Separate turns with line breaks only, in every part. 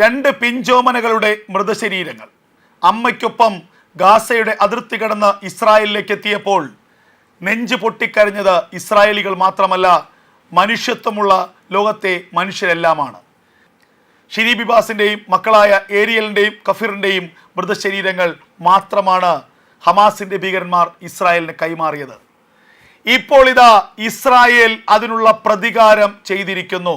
രണ്ട് പിഞ്ചോമനകളുടെ മൃതശരീരങ്ങൾ. അമ്മയ്ക്കൊപ്പം ഗാസയുടെ അതിർത്തി കടന്ന് ഇസ്രായേലിലേക്ക് എത്തിയപ്പോൾ നെഞ്ച് പൊട്ടിക്കരഞ്ഞത് ഇസ്രായേലികൾ മാത്രമല്ല മനുഷ്യത്വമുള്ള ലോകത്തെ മനുഷ്യരെല്ലാമാണ്. ഷിരി ബിബാസിന്റെയും മക്കളായ ഏരിയലിന്റെയും കഫീറിന്റെയും മൃതശരീരങ്ങൾ മാത്രമാണ് ഹമാസിന്റെ ഭീകരന്മാർ ഇസ്രായേലിന് കൈമാറിയത്. ഇപ്പോൾ ഇതാ ഇസ്രായേൽ അതിനുള്ള പ്രതികാരം ചെയ്തിരിക്കുന്നു.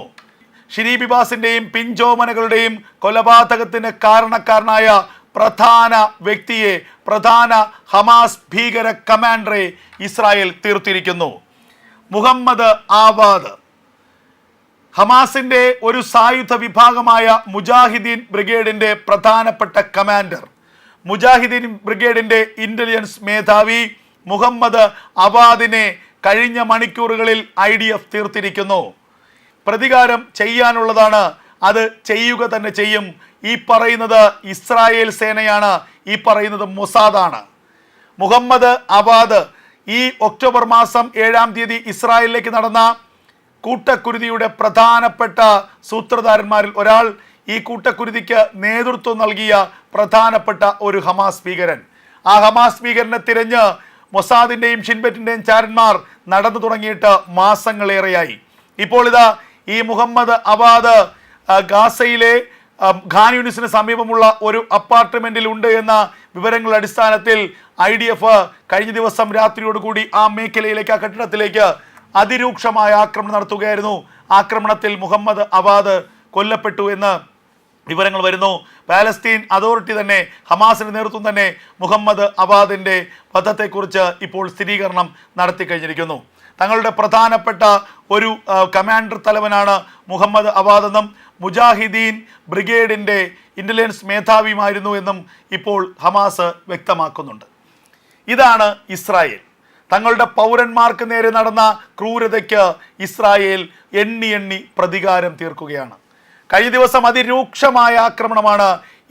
ഷിരി ബിബാസിന്റെയും പിഞ്ചോമനകളുടെയും കൊലപാതകത്തിന് കാരണക്കാരനായ പ്രധാന വ്യക്തിയെ പ്രധാന ഹമാസ് ഭീകര കമാൻഡറെ ഇസ്രായേൽ തീർത്തിരിക്കുന്നു. മുഹമ്മദ് ആവാദ്. ഹമാസിന്റെ ഒരു സായുധ വിഭാഗമായ മുജാഹിദീൻ ബ്രിഗേഡിന്റെ പ്രധാനപ്പെട്ട കമാൻഡർ. മുജാഹിദീൻ ബ്രിഗേഡിന്റെ ഇന്റലിജൻസ് മേധാവി മുഹമ്മദ് അവാദിനെ കഴിഞ്ഞ മണിക്കൂറുകളിൽ ഐ ഡി എഫ് തീർത്തിരിക്കുന്നു. പ്രതികാരം ചെയ്യാനുള്ളതാണ്. അത് ചെയ്യുക തന്നെ ചെയ്യും. ഈ പറയുന്നത് ഇസ്രായേൽ സേനയാണ്. ഈ പറയുന്നത് മൊസാദാണ്. മുഹമ്മദ് അബാദ് ഈ ഒക്ടോബർ മാസം ഏഴാം തീയതി ഇസ്രായേലിലേക്ക് നടന്ന കൂട്ടക്കുരുതിയുടെ പ്രധാനപ്പെട്ട സൂത്രധാരന്മാരിൽ ഒരാൾ ഈ കൂട്ടക്കുരുതിക്ക് നേതൃത്വം നൽകിയ പ്രധാനപ്പെട്ട ഒരു ഹമാസ് ഭീകരൻ. ആ ഹമാസ് ഭീകരനെ തിരഞ്ഞ് മൊസാദിന്റെയും ഷിൻബറ്റിന്റെയും ചാരന്മാർ നടന്നു തുടങ്ങിയിട്ട് മാസങ്ങളേറെയായി. ഇപ്പോൾ ഇതാ ഈ മുഹമ്മദ് അബാദ് ഗാസയിലെ ഖാൻ യൂണിസിന് സമീപമുള്ള ഒരു അപ്പാർട്ട്മെന്റിൽ ഉണ്ട് എന്ന വിവരങ്ങളുടെ അടിസ്ഥാനത്തിൽ ഐ ഡി എഫ് കഴിഞ്ഞ ദിവസം രാത്രിയോടുകൂടി ആ മേഖലയിലേക്ക് ആ കെട്ടിടത്തിലേക്ക് അതിരൂക്ഷമായ ആക്രമണം നടത്തുകയായിരുന്നു. ആക്രമണത്തിൽ മുഹമ്മദ് അബാദ് കൊല്ലപ്പെട്ടു എന്ന് വിവരങ്ങൾ വരുന്നു. പാലസ്തീൻ അതോറിറ്റി തന്നെ ഹമാസിന്റെ നേതൃത്വം തന്നെ മുഹമ്മദ് അവാദിന്റെ വധത്തെക്കുറിച്ച് ഇപ്പോൾ സ്ഥിരീകരണം നടത്തി കഴിഞ്ഞിരിക്കുന്നു. തങ്ങളുടെ പ്രധാനപ്പെട്ട ഒരു കമാൻഡർ തലവനാണ് മുഹമ്മദ് അവാദ് എന്നും മുജാഹിദീൻ ബ്രിഗേഡിന്റെ ഇന്റലിജൻസ് മേധാവിയുമായിരുന്നു എന്നും ഇപ്പോൾ ഹമാസ് വ്യക്തമാക്കുന്നുണ്ട്. ഇതാണ് ഇസ്രായേൽ. തങ്ങളുടെ പൗരന്മാർക്ക് നേരെ നടന്ന ക്രൂരതയ്ക്ക് ഇസ്രായേൽ എണ്ണി എണ്ണി പ്രതികാരം തീർക്കുകയാണ്. കഴിഞ്ഞ ദിവസം അതിരൂക്ഷമായ ആക്രമണമാണ്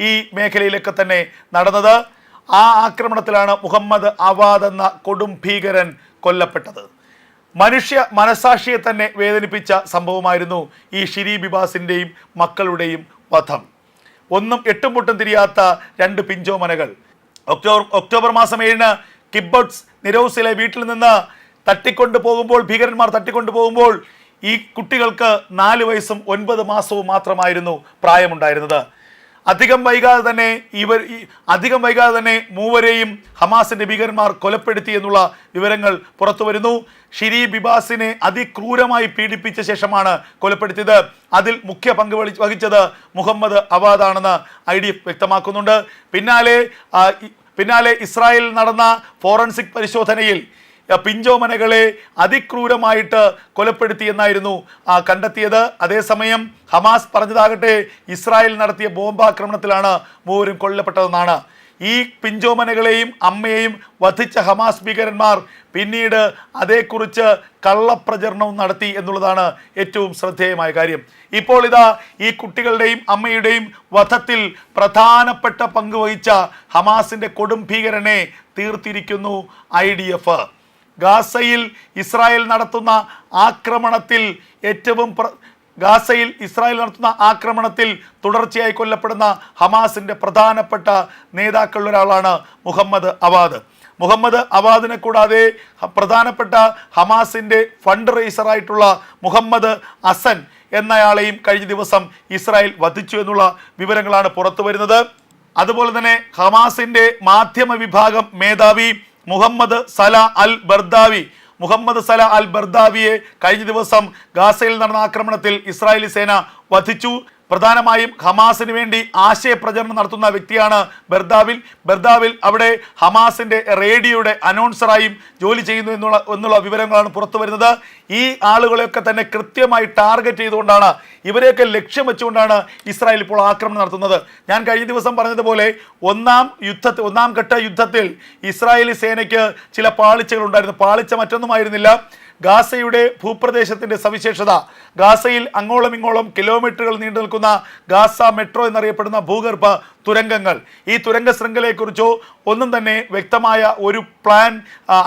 ഈ മേഖലയിലൊക്കെ തന്നെ നടന്നത്. ആ ആക്രമണത്തിലാണ് മുഹമ്മദ് അവാദ് എന്ന കൊടും ഭീകരൻ കൊല്ലപ്പെട്ടത്. മനുഷ്യ മനസാക്ഷിയെ തന്നെ വേദനിപ്പിച്ച സംഭവമായിരുന്നു ഈ ഷിരി ബിബാസിന്റെയും മക്കളുടെയും വധം. ഒന്നും എട്ടും പൊട്ടും തിരിയാത്ത രണ്ട് പിഞ്ചോമനകൾ. ഒക്ടോബർ ഒക്ടോബർ മാസം ഏഴിന് കിബ്ബട്സ് നിരോസിലെ വീട്ടിൽ നിന്ന് തട്ടിക്കൊണ്ടു പോകുമ്പോൾ ഭീകരന്മാർ തട്ടിക്കൊണ്ടു പോകുമ്പോൾ ഈ കുട്ടികൾക്ക് നാല് വയസ്സും ഒൻപത് മാസവും മാത്രമായിരുന്നു പ്രായമുണ്ടായിരുന്നത്. അധികം വൈകാതെ തന്നെ ഇവർ അധികം വൈകാതെ തന്നെ മൂവരെയും ഹമാസിന്റെ ഭീകരന്മാർ കൊലപ്പെടുത്തി എന്നുള്ള വിവരങ്ങൾ പുറത്തു വരുന്നു. ഷിരി ബിബാസിനെ അതിക്രൂരമായി പീഡിപ്പിച്ച ശേഷമാണ് കൊലപ്പെടുത്തിയത്. അതിൽ മുഖ്യ പങ്ക് വഹിച്ചത് മുഹമ്മദ് അവാദാണെന്ന് ഐ ഡി എഫ് വ്യക്തമാക്കുന്നുണ്ട്. പിന്നാലെ പിന്നാലെ ഇസ്രായേലിൽ നടന്ന ഫോറൻസിക് പരിശോധനയിൽ പിഞ്ചോമനകളെ അതിക്രൂരമായിട്ട് കൊലപ്പെടുത്തി എന്നായിരുന്നു ആ, കണ്ടെത്തിയത്. അതേസമയം ഹമാസ് പറഞ്ഞതാകട്ടെ ഇസ്രായേൽ നടത്തിയ ബോംബാക്രമണത്തിലാണ് മൂവരും കൊല്ലപ്പെട്ടതെന്നാണ്. ഈ പിഞ്ചോമനകളെയും അമ്മയെയും വധിച്ച ഹമാസ് ഭീകരന്മാർ പിന്നീട് അതേക്കുറിച്ച് കള്ളപ്രചരണവും നടത്തി എന്നുള്ളതാണ് ഏറ്റവും ശ്രദ്ധേയമായ കാര്യം. ഇപ്പോൾ ഇതാ ഈ കുട്ടികളുടെയും അമ്മയുടെയും വധത്തിൽ പ്രധാനപ്പെട്ട പങ്ക് വഹിച്ച ഹമാസിന്റെ കൊടും ഭീകരനെ തീർത്തിരിക്കുന്നു ഐ ഗാസയിൽ ഇസ്രായേൽ നടത്തുന്ന ആക്രമണത്തിൽ ഏറ്റവും ഗാസയിൽ ഇസ്രായേൽ നടത്തുന്ന ആക്രമണത്തിൽ തുടർച്ചയായി കൊല്ലപ്പെടുന്ന ഹമാസിന്റെ പ്രധാനപ്പെട്ട നേതാക്കളിലൊരാളാണ് മുഹമ്മദ് അവാദ്. മുഹമ്മദ് അവാദിനെ കൂടാതെ പ്രധാനപ്പെട്ട ഹമാസിന്റെ ഫണ്ട് റേസറായിട്ടുള്ള മുഹമ്മദ് അസൻ എന്നയാളെയും കഴിഞ്ഞ ദിവസം ഇസ്രായേൽ വധിച്ചു എന്നുള്ള വിവരങ്ങളാണ് പുറത്തു വരുന്നത് അതുപോലെ തന്നെ ഹമാസിന്റെ മാധ്യമ വിഭാഗം മേധാവി മുഹമ്മദ് സല അൽ ബർദാവി മുഹമ്മദ് സല അൽ ബർദാവിയെ കഴിഞ്ഞ ദിവസം ഗാസയിൽ നടന്ന ആക്രമണത്തിൽ ഇസ്രായേലി സേന വധിച്ചു. പ്രധാനമായും ഹമാസിന് വേണ്ടി ആശയപ്രചരണം നടത്തുന്ന വ്യക്തിയാണ് ബർദാവിൽ. ബർദാവിൽ അവിടെ ഹമാസിന്റെ റേഡിയോയുടെ അനൗൺസറായും ജോലി ചെയ്യുന്നു എന്നുള്ള എന്നുള്ള വിവരങ്ങളാണ് പുറത്തു വരുന്നത്. ഈ ആളുകളെയൊക്കെ തന്നെ കൃത്യമായി ടാർഗറ്റ് ചെയ്തുകൊണ്ടാണ് ഇവരെയൊക്കെ ലക്ഷ്യം വെച്ചുകൊണ്ടാണ് ഇസ്രായേൽ ഇപ്പോൾ ആക്രമണം നടത്തുന്നത്. ഞാൻ കഴിഞ്ഞ ദിവസം പറഞ്ഞതുപോലെ ഒന്നാം യുദ്ധത്തിൽ ഒന്നാം ഘട്ട യുദ്ധത്തിൽ ഇസ്രായേലി സേനയ്ക്ക് ചില പാളിച്ചകൾ ഉണ്ടായിരുന്നു. പാളിച്ച മറ്റൊന്നുമായിരുന്നില്ല. ഗാസയുടെ ഭൂപ്രദേശത്തിന്റെ സവിശേഷത. ഗാസയിൽ അങ്ങോളം ഇങ്ങോളം കിലോമീറ്ററുകൾ നീണ്ടു നിൽക്കുന്ന ഗാസ മെട്രോ എന്നറിയപ്പെടുന്ന ഭൂഗർഭ തുരങ്കങ്ങൾ. ഈ തുരങ്ക ശൃംഖലയെക്കുറിച്ചോ ഒന്നും തന്നെ വ്യക്തമായ ഒരു പ്ലാൻ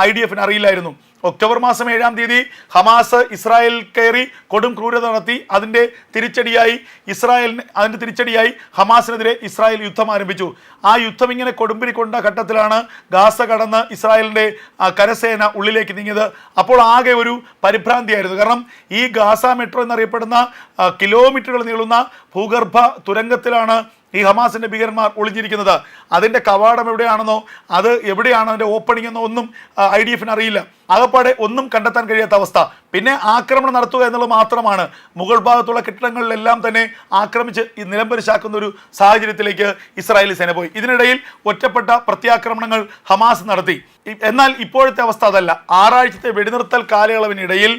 ഐ ഡി എഫിന് അറിയില്ലായിരുന്നു. ഒക്ടോബർ മാസം ഏഴാം തീയതി ഹമാസ് ഇസ്രായേൽ കയറി കൊടും ക്രൂരത നടത്തി. അതിന്റെ തിരിച്ചടിയായി ഇസ്രായേലിന് അതിന്റെ തിരിച്ചടിയായി ഹമാസിനെതിരെ ഇസ്രായേൽ യുദ്ധം ആരംഭിച്ചു. ആ യുദ്ധം ഇങ്ങനെ കൊടുമ്പിരി കൊണ്ട ഘട്ടത്തിലാണ് ഗാസ കടന്ന് ഇസ്രായേലിന്റെ കരസേന ഉള്ളിലേക്ക് നീങ്ങിയത്. അപ്പോൾ ആകെ ഒരു പരിഭ്രാന്തിയായിരുന്നു. കാരണം ഈ ഗാസ മെട്രോ എന്നറിയപ്പെടുന്ന കിലോമീറ്ററുകൾ നീളുന്ന ഭൂഗർഭ തുരങ്കത്തിലാണ് ഈ ഹമാസിന്റെ ഭീകരന്മാർ ഒളിഞ്ഞിരിക്കുന്നത്. അതിന്റെ കവാടം എവിടെയാണെന്നോ അത് എവിടെയാണോ അതിന്റെ ഓപ്പണിംഗ് എന്നോ ഒന്നും ഐ ഡി എഫിന് അറിയില്ല. അകപ്പാടെ ഒന്നും കണ്ടെത്താൻ കഴിയാത്ത അവസ്ഥ. പിന്നെ ആക്രമണം നടത്തുക എന്നുള്ളത് മാത്രമാണ്. മുഗൾ ഭാഗത്തുള്ള കെട്ടിടങ്ങളിലെല്ലാം തന്നെ ആക്രമിച്ച് നിലംപരിശാക്കുന്ന ഒരു സാഹചര്യത്തിലേക്ക് ഇസ്രായേലി സേന പോയി. ഇതിനിടയിൽ ഒറ്റപ്പെട്ട പ്രത്യാക്രമണങ്ങൾ ഹമാസ് നടത്തി. എന്നാൽ ഇപ്പോഴത്തെ അവസ്ഥ അതല്ല. ആറാഴ്ചത്തെ വെടിനിർത്തൽ കാലയളവിനിടയിൽ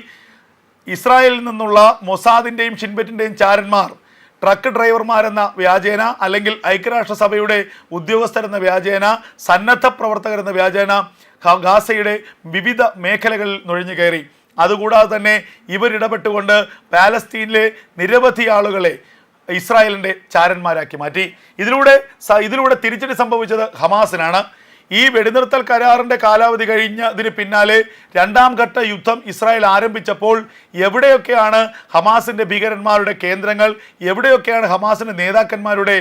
ഇസ്രായേലിൽ നിന്നുള്ള മൊസാദിന്റെയും ഷിൻബറ്റിന്റെയും ചാരന്മാർ ട്രക്ക് ഡ്രൈവർമാരെന്ന വ്യാജേന അല്ലെങ്കിൽ ഐക്യരാഷ്ട്രസഭയുടെ ഉദ്യോഗസ്ഥരെന്ന വ്യാജേന സന്നദ്ധ പ്രവർത്തകരെന്ന വ്യാജേന ഗാസയുടെ വിവിധ മേഖലകളിൽ നുഴഞ്ഞു കയറി. അതുകൂടാതെ തന്നെ ഇവരിടപെട്ടുകൊണ്ട് പാലസ്തീനിലെ നിരവധി ആളുകളെ ഇസ്രായേലിന്റെ ചാരന്മാരാക്കി മാറ്റി. ഇതിലൂടെ ഇതിലൂടെ തിരിച്ചടി സംഭവിച്ചത് ഹമാസിനാണ്. ഈ വെടിനിർത്തൽ കരാറിന്റെ കാലാവധി കഴിഞ്ഞതിന് പിന്നാലെ രണ്ടാം ഘട്ട യുദ്ധം ഇസ്രായേൽ ആരംഭിച്ചപ്പോൾ എവിടെയൊക്കെയാണ് ഹമാസിന്റെ ഭീകരന്മാരുടെ കേന്ദ്രങ്ങൾ എവിടെയൊക്കെയാണ് ഹമാസിന്റെ നേതാക്കന്മാരുടെ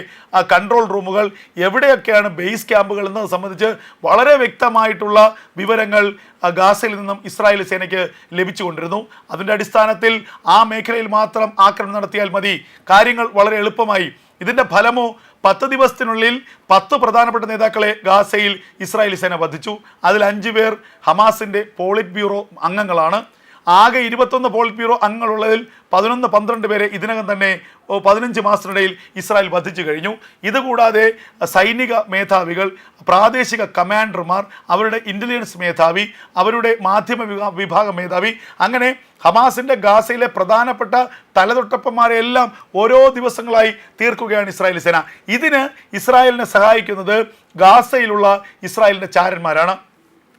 കൺട്രോൾ റൂമുകൾ എവിടെയൊക്കെയാണ് ബേസ് ക്യാമ്പുകൾ എന്നത് സംബന്ധിച്ച് വളരെ വ്യക്തമായിട്ടുള്ള വിവരങ്ങൾ ഗാസയിൽ നിന്നും ഇസ്രായേൽ സേനയ്ക്ക് ലഭിച്ചുകൊണ്ടിരുന്നു. അതിന്റെ അടിസ്ഥാനത്തിൽ ആ മേഖലയിൽ മാത്രം ആക്രമണം നടത്തിയാൽ മതി. കാര്യങ്ങൾ വളരെ എളുപ്പമായി. ഇതിന്റെ ഫലമോ പത്ത് ദിവസത്തിനുള്ളിൽ പത്ത് പ്രധാനപ്പെട്ട നേതാക്കളെ ഗാസയിൽ ഇസ്രായേലി സേന വധിച്ചു. അതിൽ അഞ്ചു പേർ ഹമാസിന്റെ പോളിറ്റ് ബ്യൂറോ അംഗങ്ങളാണ്. ആകെ ഇരുപത്തൊന്ന് പോളിറ്റ് ബ്യൂറോ അംഗങ്ങളുള്ളതിൽ പതിനൊന്ന് പന്ത്രണ്ട് പേരെ ഇതിനകം തന്നെ പതിനഞ്ച് മാസത്തിനിടയിൽ ഇസ്രായേൽ വധിച്ചു കഴിഞ്ഞു. ഇതുകൂടാതെ സൈനിക മേധാവികൾ പ്രാദേശിക കമാൻഡർമാർ അവരുടെ ഇന്റലിജൻസ് മേധാവി അവരുടെ മാധ്യമ വിഭാഗ മേധാവി അങ്ങനെ ഹമാസിന്റെ ഗാസയിലെ പ്രധാനപ്പെട്ട തലതൊട്ടപ്പന്മാരെ എല്ലാം ഓരോ ദിവസങ്ങളായി തീർക്കുകയാണ് ഇസ്രായേൽ സേന. ഇതിന് ഇസ്രായേലിനെ സഹായിക്കുന്നത് ഗാസയിലുള്ള ഇസ്രായേലിന്റെ ചാരന്മാരാണ്.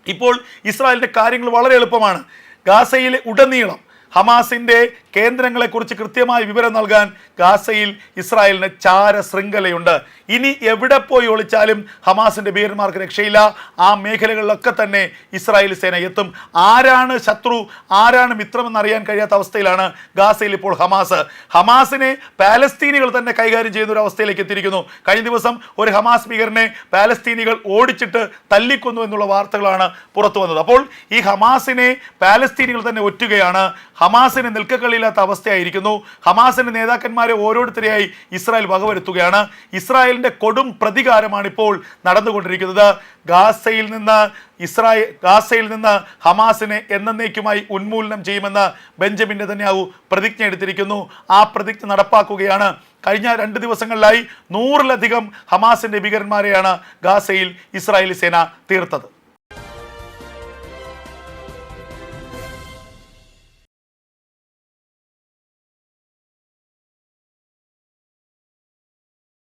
ഇപ്പോൾ ഇസ്രായേലിന്റെ കാര്യങ്ങൾ വളരെ എളുപ്പമാണ്. ഗാസയിലെ ഉടനീളം ഹമാസിന്റെ കേന്ദ്രങ്ങളെക്കുറിച്ച് കൃത്യമായ വിവരം നൽകാൻ ഗാസയിൽ ഇസ്രായേലിന് ചാര ശൃംഖലയുണ്ട് ഇനി എവിടെ പോയി ഒളിച്ചാലും ഹമാസിന്റെ ഭീരന്മാർക്ക് രക്ഷയില്ല. ആ മേഖലകളിലൊക്കെ തന്നെ ഇസ്രായേൽ സേന എത്തും. ആരാണ് ശത്രു? ആരാണ് മിത്രമെന്ന് അറിയാൻ കഴിയാത്ത അവസ്ഥയിലാണ് ഗാസയിൽ ഇപ്പോൾ ഹമാസ്. ഹമാസിനെ പാലസ്തീനികൾ തന്നെ കൈകാര്യം ചെയ്യുന്ന ഒരു അവസ്ഥയിലേക്ക് എത്തിയിരിക്കുന്നു. കഴിഞ്ഞ ദിവസം ഒരു ഹമാസ് ഭീകരനെ പാലസ്തീനികൾ ഓടിച്ചിട്ട് തല്ലിക്കൊന്നു എന്നുള്ള വാർത്തകളാണ് പുറത്തു വന്നത്. അപ്പോൾ ഈ ഹമാസിനെ പാലസ്തീനികൾ തന്നെ ഒറ്റുകയാണ്. ഹമാസിന് നിൽക്കക്കളിയില്ലാത്ത അവസ്ഥയായിരിക്കുന്നു. ഹമാസിന്റെ നേതാക്കന്മാരെ ഓരോരുത്തരെയായി ഇസ്രായേൽ വകവരുത്തുകയാണ്. ഇസ്രായേലിന്റെ കൊടും പ്രതികാരമാണ് ഇപ്പോൾ നടന്നുകൊണ്ടിരിക്കുന്നത്. ഗാസയിൽ നിന്ന് ഇസ്രായേൽ ഗാസയിൽ നിന്ന് ഹമാസിനെ എന്നേക്കുമായി ഉന്മൂലനം ചെയ്യുമെന്ന് ബെഞ്ചമിൻ നെതന്യാഹു പ്രതിജ്ഞ എടുത്തിരിക്കുന്നു. ആ പ്രതിജ്ഞ നടപ്പാക്കുകയാണ്. കഴിഞ്ഞ രണ്ട് ദിവസങ്ങളിലായി നൂറിലധികം ഹമാസിന്റെ ഭീകരന്മാരെയാണ് ഗാസയിൽ ഇസ്രായേലി സേന തീർത്തത്.